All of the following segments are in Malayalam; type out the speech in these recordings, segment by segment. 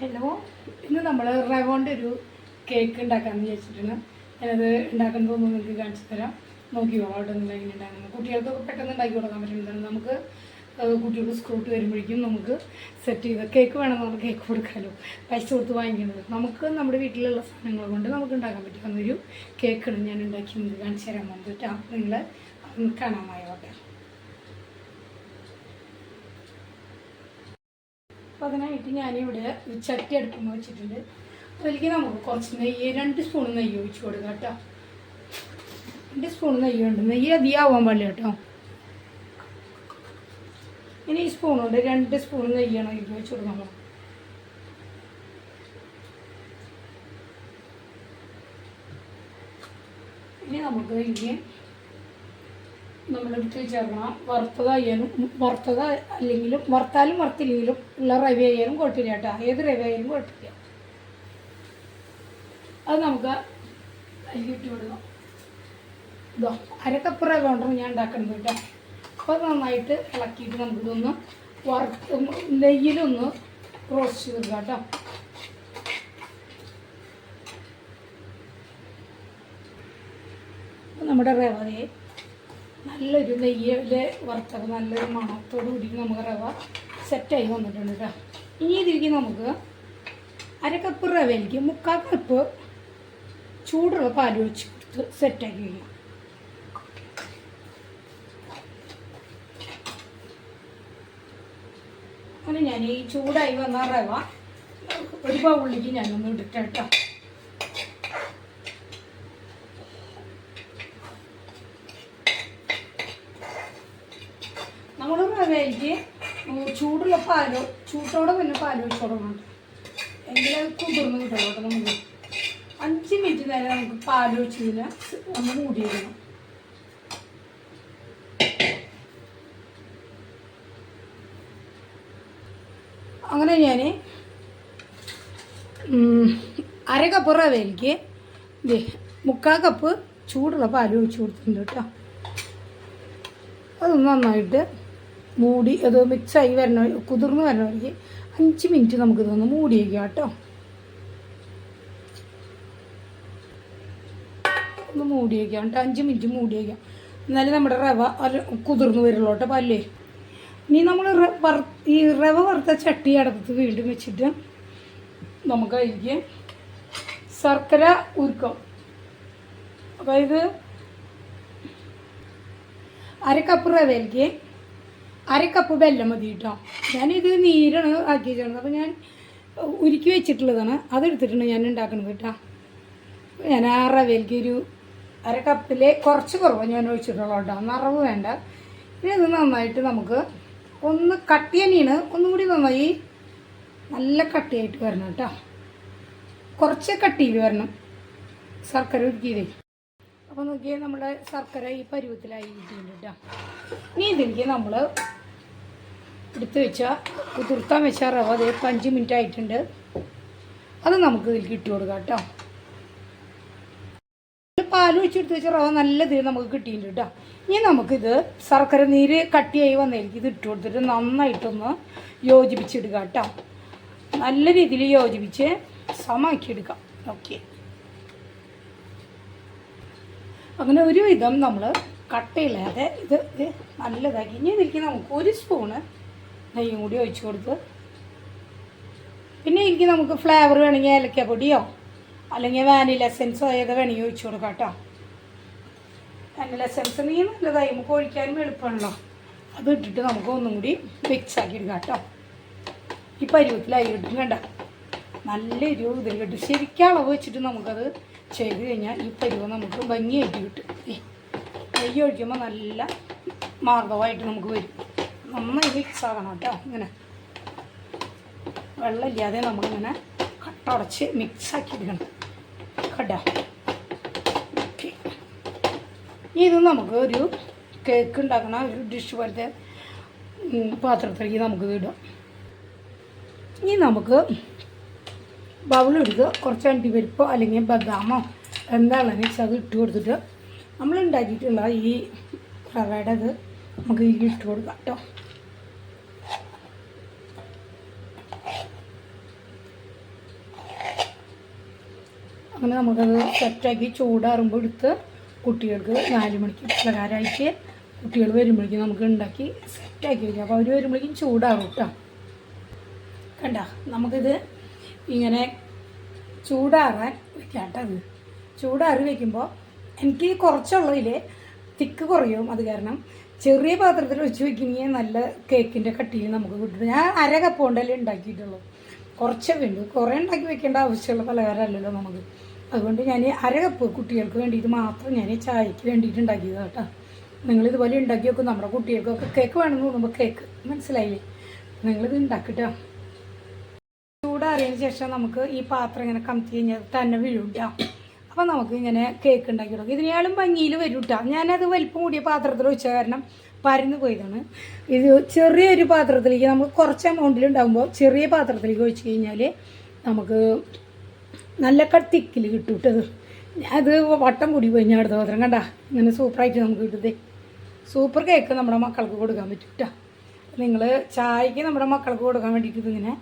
ഹലോ ഇന്ന് നമ്മൾ റവോന്റെ ഒരു കേക്ക് ഉണ്ടാക്കാമെന്ന് വിചാരിച്ചിട്ടാണ്. ഞാനത് ഉണ്ടാക്കാൻ ഒന്ന് നിങ്ങൾക്ക് കാണിച്ചു തരാം. നോക്കി നിന്ന് എങ്ങനെ ഉണ്ടാക്കുന്നത്? കുട്ടികൾക്കൊക്കെ പെട്ടെന്ന് ഉണ്ടാക്കി കൊടുക്കാൻ പറ്റുന്നതാണ്. നമുക്ക് കുട്ടികൾക്ക് സ്കൂട്ട് വരുമ്പോഴേക്കും നമുക്ക് സെറ്റ് ചെയ്ത് കേക്ക് വേണം നമുക്ക് കേക്ക് കൊടുക്കാമല്ലോ പൈസ കൊടുത്ത് വാങ്ങിക്കുന്നത് നമുക്ക് നമ്മുടെ വീട്ടിലുള്ള സാധനങ്ങൾ കൊണ്ട് നമുക്ക് ഉണ്ടാക്കാൻ പറ്റുന്ന ഒരു കേക്കാണ് ഞാൻ ഉണ്ടാക്കി നിങ്ങൾക്ക് കാണിച്ചു തരാൻ വന്നിട്ട് നിങ്ങൾ ഒന്ന് അപ്പോൾ അതിനായിട്ട് ഞാനിവിടെ ചട്ടി അടുപ്പം വെച്ചിട്ടുണ്ട്. അതിലേക്ക് നമുക്ക് കുറച്ച് നെയ്യ് രണ്ട് സ്പൂൺ നെയ്യ് ഒഴിച്ച് കൊടുക്കാം കേട്ടോ. രണ്ട് സ്പൂൺ നെയ്യ് ഉണ്ട് നെയ്യ് അധികമാവാൻ പാടില്ല കേട്ടോ. ഇനി ഈ സ്പൂൺ ഉണ്ട് രണ്ട് സ്പൂൺ നെയ്യാണ് ഇതിൽ വെച്ച് കൊടുക്കാൻ പോകും ഇനി നമുക്ക് ഇതിന് നമ്മളെടുത്ത് ചേർക്കണം വറുത്തതായാലും വറുത്തത് അല്ലെങ്കിലും വറുത്താലും വറുത്തില്ലെങ്കിലും ഉള്ള റവി ആയാലും കുഴപ്പമില്ല കേട്ടോ. ഏത് റവി ആയാലും കുഴപ്പമില്ല. അത് നമുക്ക് അതിൽ ഇട്ട് വിടണം ഇതോ അര കപ്പ് റവ കൊണ്ടാണ് ഞാൻ ഉണ്ടാക്കുന്നത് കേട്ടോ. അപ്പോൾ നന്നായിട്ട് ഇളക്കിയിട്ട് നമുക്കിതൊന്ന് വറുത്ത് നെയ്യിലൊന്ന് റോസ്റ്റ് ചെയ്തെടുക്കാം കേട്ടോ. നമ്മുടെ റവയെ നല്ലൊരു നെയ്യിലെ വറുത്തത് നല്ലൊരു മണത്തോടു കൂടി നമുക്ക് റവ സെറ്റായി വന്നിട്ടുണ്ട് കേട്ടോ ഇനി ഇതിലേക്ക് നമുക്ക് അര കപ്പ് റവയിലേക്ക് മുക്കാൽ കപ്പ് ചൂടുള്ള പാൽ ഒഴിച്ച് കൊടുത്ത് സെറ്റാക്കി വയ്ക്കാം. അങ്ങനെ ഞാൻ ഈ ചൂടായി വന്ന റവ ഒരു ബൗളിലേക്ക് ഞാനൊന്ന് ഇട്ടിട്ട് നമ്മൾ ചൂടുള്ള പാലോ ചൂട്ടോടെ തന്നെ പാൽ ഒഴിച്ച് കൊടുക്കണം എങ്കിലും കുതിർന്ന് കിട്ടണം കേട്ടോ നമുക്ക്. അഞ്ച് മിനിറ്റ് നേരം നമുക്ക് പാൽ ഒഴിച്ചതിന് ഒന്ന് മൂടിയിടണം അങ്ങനെ ഞാൻ അര കപ്പ് റവയിലേക്ക് മുക്കാൽ കപ്പ് ചൂടുള്ള പാൽ ഒഴിച്ച് കൊടുത്തിട്ടുണ്ട് കേട്ടോ. അത് നന്നായിട്ട് മൂടി അത് മിക്സായി വരണ കുതിർന്ന് വരണവർക്ക് അഞ്ച് മിനിറ്റ് നമുക്കിതൊന്ന് മൂടി വയ്ക്കാം കേട്ടോ. ഒന്ന് മൂടി വയ്ക്കാം കേട്ടോ. അഞ്ച് മിനിറ്റ് മൂടി വയ്ക്കാം. എന്നാലും നമ്മുടെ റവ കുതിർന്ന് വരുള്ളൂ കേട്ടോ പല്ലേ. ഇനി നമ്മൾ ഈ റവ വറുത്ത ചട്ടി അടപ്പത്ത് വീണ്ടും വെച്ചിട്ട് നമുക്ക് അതിലേക്ക് ശർക്കര ഉരുക്കം. അതായത് അര കപ്പ് റവയിലേക്ക് അര കപ്പ് വെല്ലം മതി കേട്ടോ ഞാനിത് നീരാണ് ആക്കി വെച്ചിരുന്നത്. അപ്പോൾ ഞാൻ ഉരുക്കി വെച്ചിട്ടുള്ളതാണ്. അതെടുത്തിട്ടാണ് ഞാൻ ഉണ്ടാക്കുന്നത് കേട്ടോ ഞാൻ ആ റവയിലേക്ക് ഒരു അര കപ്പിൽ കുറച്ച് കുറവ് ഞാൻ ഒഴിച്ചിട്ടുള്ളൂ കേട്ടോ നിറവ് വേണ്ട. ഇനി ഇത് നന്നായിട്ട് നമുക്ക് ഒന്ന് കട്ടി തന്നെയാണ് ഒന്നും കൂടി നന്നായി നല്ല കട്ടിയായിട്ട് വരണം കേട്ടോ കുറച്ച് കട്ടിയിൽ വരണം. ശർക്കര ഉരുക്കിയതേ. അപ്പോൾ നോക്കിയാൽ നമ്മുടെ ശർക്കര ഈ പരുവത്തിലായി കിട്ടിയിട്ടുണ്ട് കേട്ടോ ഇനി ഇതിലേക്ക് നമ്മൾ എടുത്ത് വെച്ച കുതിർത്താൻ വെച്ച റവ അത് ഇപ്പം അഞ്ച് മിനിറ്റ് ആയിട്ടുണ്ട്. അത് നമുക്ക് ഇതിലേക്ക് ഇട്ട് കൊടുക്കാം കേട്ടോ പാൽ ഒഴിച്ചെടുത്ത് വെച്ച റവ നല്ല ഇതിൽ നമുക്ക് കിട്ടിയിട്ടുണ്ട് കേട്ടോ ഇനി നമുക്കിത് ശർക്കര നീര് കട്ടിയായി വന്നതിലേക്ക് ഇത് ഇട്ട് കൊടുത്തിട്ട് നന്നായിട്ടൊന്ന് യോജിപ്പിച്ചെടുക്കാം കേട്ടോ നല്ല രീതിയിൽ യോജിപ്പിച്ച് സമമാക്കിയെടുക്കാം. ഓക്കെ. അങ്ങനെ ഒരുവിധം നമ്മൾ കട്ടയില്ലാതെ ഇത് നല്ലതാക്കി. ഇനി ഇതിലേക്ക് നമുക്ക് ഒരു സ്പൂണ് നെയ്യും കൂടി ഒഴിച്ച് കൊടുത്ത്. പിന്നെ എനിക്ക് നമുക്ക് ഫ്ലേവർ വേണമെങ്കിൽ ഏലക്കപ്പൊടിയോ അല്ലെങ്കിൽ വാനില എസെൻസോ ഏതോ വേണമെങ്കിൽ ഒഴിച്ചു കൊടുക്കാം കേട്ടോ. വാനില എസെൻസ് നീ നല്ലതായി നമുക്ക് ഒഴിക്കാനും എളുപ്പമാണല്ലോ. അത് ഇട്ടിട്ട് നമുക്ക് ഒന്നും കൂടി മിക്സ് ആക്കി എടുക്കാം കേട്ടോ. ഈ പരുവത്തിലായി ഇട്ടും കണ്ട. നല്ല ഒരു ഇതിൽ കിട്ടും. ശരിക്കും അളവ് വെച്ചിട്ട് നമുക്കത് ചെയ്ത് കഴിഞ്ഞാൽ ഈ പരുവ നമുക്ക് ഭംഗിയായിട്ട് കിട്ടും. നെയ്യ് ഒഴിക്കുമ്പോൾ നല്ല മാർഗമായിട്ട് നമുക്ക് വരും. നന്നായി മിക്സ് ആകണം കേട്ടോ ഇങ്ങനെ. വെള്ളമില്ലാതെ നമ്മളിങ്ങനെ കട്ടടച്ച് മിക്സാക്കി എടുക്കണം. കേട്ടോ ഓക്കെ ഇത് നമുക്ക് ഒരു കേക്ക് ഉണ്ടാക്കണ ഒരു ഡിഷ് പോലത്തെ പാത്രത്തിലേക്ക് നമുക്ക് ഇടാം. ഇനി നമുക്ക് ബൗളെടുത്ത് കുറച്ച് അണ്ടിപ്പരിപ്പോ അല്ലെങ്കിൽ ബദാമോ എന്താണെന്ന് വെച്ചാൽ അത് ഇട്ട് കൊടുത്തിട്ട് നമ്മൾ ഉണ്ടാക്കിയിട്ടുള്ള ഈ റവയുടെ നമുക്ക് ഇതിൽ ഇട്ട് കൊടുക്കാം കേട്ടോ. അങ്ങനെ നമുക്കത് സെറ്റാക്കി ചൂടാറുമ്പോൾ എടുത്ത് കുട്ടികൾക്ക് നാല് മണിക്ക് പ്രകാരമായിട്ട് കുട്ടികൾ വരുമ്പോഴേക്കും നമുക്ക് ഉണ്ടാക്കി സെറ്റാക്കി വയ്ക്കാം. അപ്പോൾ അവർ വരുമ്പോഴേക്കും ചൂടാറും കേട്ടോ. കണ്ട നമുക്കിത് ഇങ്ങനെ ചൂടാറാൻ വയ്ക്കാം കേട്ടോ അത്. ചൂടാറി വയ്ക്കുമ്പോൾ എനിക്ക് കുറച്ചുള്ളതിൽ തിക്ക് കുറയും. അത് കാരണം ചെറിയ പാത്രത്തിൽ ഒഴിച്ച് വെക്കുകയാണെങ്കിൽ നല്ല കേക്കിന്റെ കട്ടിയിൽ നമുക്ക് കിട്ടും. ഞാൻ അര കപ്പ് കൊണ്ടല്ലേ ഉണ്ടാക്കിയിട്ടുള്ളൂ. കുറച്ചേ വേണ്ടു. കുറേ ഉണ്ടാക്കി വെക്കേണ്ട ആവശ്യമുള്ള പലഹാരമല്ലല്ലോ നമുക്ക്. അതുകൊണ്ട് ഞാൻ അര കപ്പ് കുട്ടികൾക്ക് വേണ്ടിയിട്ട് മാത്രം ഞാൻ ചായക്ക് വേണ്ടിയിട്ട് ഉണ്ടാക്കിയത് കേട്ടോ. നിങ്ങൾ ഇതുപോലെ ഉണ്ടാക്കി വെക്കും. നമ്മുടെ കുട്ടികൾക്കൊക്കെ കേക്ക് വേണമെന്ന് തോന്നുമ്പോൾ കേക്ക് മനസ്സിലായില്ലേ? നിങ്ങളിത് ഉണ്ടാക്കിട്ടോ. ചൂടാറിയതിന് ശേഷം നമുക്ക് ഈ പാത്രം ഇങ്ങനെ കമത്തി കഴിഞ്ഞാൽ തന്നെ വീഴൂട്ട അപ്പോൾ നമുക്ക് ഇങ്ങനെ കേക്ക് ഉണ്ടാക്കി കൊടുക്കും. ഇതിനേക്കാളും ഭംഗിയിൽ വരും കേട്ടോ ഞാനത് വലിപ്പം കൂടിയ പാത്രത്തിൽ വെച്ച കാരണം പരന്ന് പോയതാണ്. ഇത് ചെറിയൊരു പാത്രത്തിലേക്ക് നമ്മൾ കുറച്ച് എമൗണ്ടിൽ ഉണ്ടാകുമ്പോൾ ചെറിയ പാത്രത്തിലേക്ക് ഒഴിച്ച് കഴിഞ്ഞാൽ നമുക്ക് നല്ല കട്ടിക്കിൽ കിട്ടും കേട്ടത് അത്. വട്ടം കൂടി പോയി ഞാൻ അടുത്ത പാത്രം കണ്ട. ഇങ്ങനെ സൂപ്പറായിട്ട് നമുക്ക് കിട്ടുന്നത് സൂപ്പർ കേക്ക് നമ്മുടെ മക്കൾക്ക് കൊടുക്കാൻ പറ്റും കേട്ടോ നിങ്ങൾ ചായക്ക് നമ്മുടെ മക്കൾക്ക് കൊടുക്കാൻ വേണ്ടിയിട്ട് ഇതിങ്ങനെ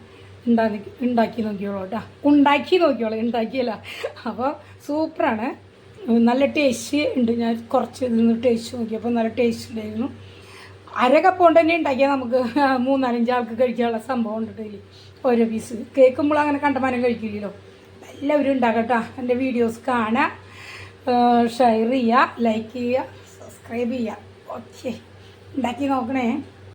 ഉണ്ടാക്കി ഉണ്ടാക്കി നോക്കിയോളൂ കേട്ടോ ഉണ്ടാക്കി നോക്കിയോളൂ ഉണ്ടാക്കിയല്ല. അപ്പോൾ സൂപ്പറാണ്. നല്ല ടേസ്റ്റ് ഉണ്ട്. ഞാൻ കുറച്ച് നിന്ന് ടേസ്റ്റ് നോക്കിയപ്പോൾ നല്ല ടേസ്റ്റ് ഉണ്ടായിരുന്നു. അര കപ്പ് കൊണ്ട് തന്നെ ഉണ്ടാക്കിയാൽ നമുക്ക് മൂന്നാലഞ്ച് ആൾക്ക് കഴിക്കാനുള്ള സംഭവം ഉണ്ട് ഡെയിലി ഓരോ പീസ് കേൾക്കുമ്പോൾ അങ്ങനെ കണ്ടമാനം കഴിക്കില്ലല്ലോ. എല്ലാവരും ഉണ്ടാക്കട്ടോ എന്റെ വീഡിയോസ് കാണുക ഷെയർ ചെയ്യുക ലൈക്ക് ചെയ്യുക സബ്സ്ക്രൈബ് ചെയ്യുക ഓക്കെ ഉണ്ടാക്കി നോക്കണേ.